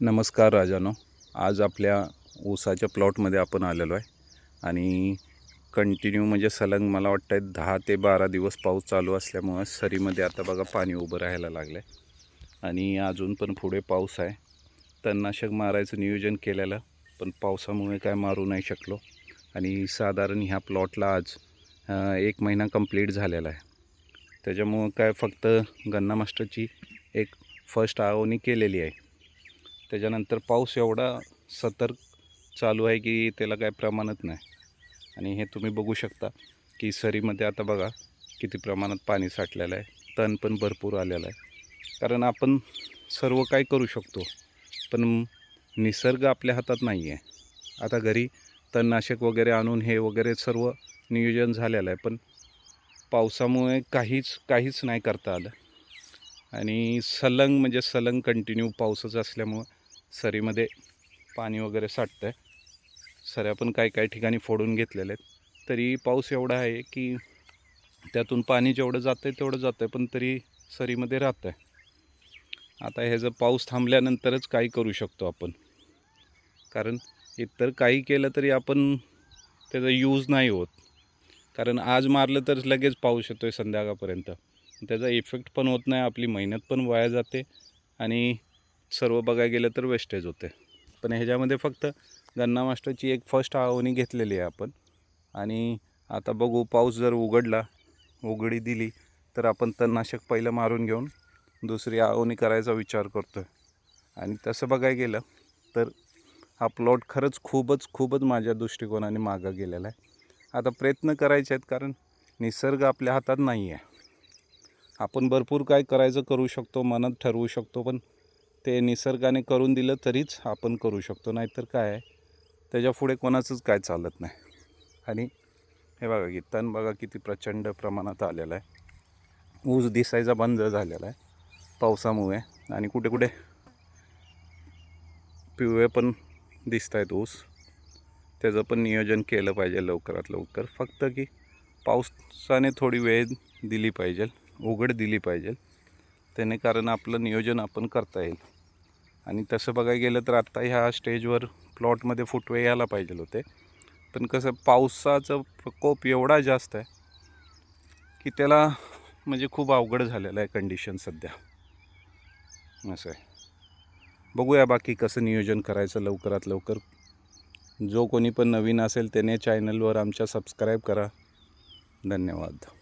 नमस्कार राजानो. आज आपल्या ऊसाच्या प्लॉटमध्ये आपण आलेलो आहे. आणि कंटिन्यू म्हणजे सलग मला वाटतं आहे दहा ते बारा दिवस पाऊस चालू असल्यामुळं सरीमध्ये आता बघा पाणी उभं राहायला लागलं आहे आणि अजून पण पुढे पाऊस आहे. तणनाशक मारायचं नियोजन केलेलं पण पावसामुळे काय मारू नाही शकलो. आणि साधारण ह्या प्लॉटला आज एक महिना कंप्लीट झालेला आहे. त्याच्यामुळं काय फक्त गन्ना मास्टरची एक फर्स्ट आवनी केलेली आहे. त्याच्यानंतर पाऊस एवढा सतर्क चालू आहे की त्याला काय प्रमाणच नाही. आणि हे तुम्ही बघू शकता की सरीमध्ये आता बघा किती प्रमाणात पाणी साठलेलं आहे. तण पण भरपूर आलेलं आहे. कारण आपण सर्व काय करू शकतो पण निसर्ग आपल्या हातात नाही आहे आता घरी तणनाशक वगैरे आणून हे वगैरे सर्व नियोजन झालेलं आहे पण पावसामुळे काहीच काहीच नाही करता आलं. आणि सलंग म्हणजे सलंग कंटिन्यू पाऊसच असल्यामुळं सरीमध्ये पाणी वगैरे साठतं आहे सऱ्या पण काही काही ठिकाणी फोडून घेतलेले आहेत. तरी पाऊस एवढा आहे की त्यातून पाणी जेवढं जातं आहे तेवढं जातं आहे पण तरी सरीमध्ये राहतं आहे आता ह्याचं पाऊस थांबल्यानंतरच काही करू शकतो आपण. कारण इतर काही केलं तरी आपण त्याचा यूज नाही होत. कारण आज मारलं तर लगेच पाऊस येतो आहे संध्याकाळपर्यंत. त्याचा इफेक्ट पण होत नाही आपली मेहनत पण वाया जाते आणि सर्व बघायला गेलं तर वेस्टेज होते. पण ह्याच्यामध्ये फक्त गन्ना मास्टरची एक फर्स्ट आवनी घेतलेली आहे आपण. आणि आता बघू पाऊस जर उघडला उघडी दिली तर आपण तणनाशक पहिलं मारून घेऊन दुसरी आवनी करायचा विचार करतो आहे आणि तसं बघायला गेलं तर हा प्लॉट खरंच खूपच खूपच माझ्या दृष्टिकोनाने मागं गेलेला आहे. आता प्रयत्न करायचे आहेत कारण निसर्ग आपल्या हातात नाही आहे आपण भरपूर काय करायचं करू शकतो मनात ठरवू शकतो पण ते निसर्गाने करून दिलं तरीच आपण करू शकतो. नाहीतर काय आहे? त्याच्या पुढे कोणाचंच काय चालत नाही. आणि हे बघा की तण बघा किती प्रचंड प्रमाणात आलेलं आहे. ऊस दिसायचा बंद झालेला आहे पावसामुळे. आणि कुठे कुठे पिवळे पण दिसत आहेत ऊस. त्याचं पण नियोजन केलं पाहिजे लवकरात लवकर. फक्त की पावसाने थोडी वेळ दिली पाहिजे उघड दिली पाहिजे. त्याने कारण आपलं नियोजन आपण करता येईल. आणि तसं बघायला गेलं तर आत्ता ह्या स्टेजवर प्लॉटमध्ये फुटवे यायला पाहिजे होते. पण कसं पावसाचं प्रकोप एवढा जास्त आहे की त्याला म्हणजे खूप अवघड झालेलं आहे कंडिशन सध्या. असं आहे. बघूया बाकी कसं नियोजन करायचं लवकरात लवकर. जो कोणी पण नवीन असेल त्याने चॅनलवर आमच्या सबस्क्राईब करा. धन्यवाद.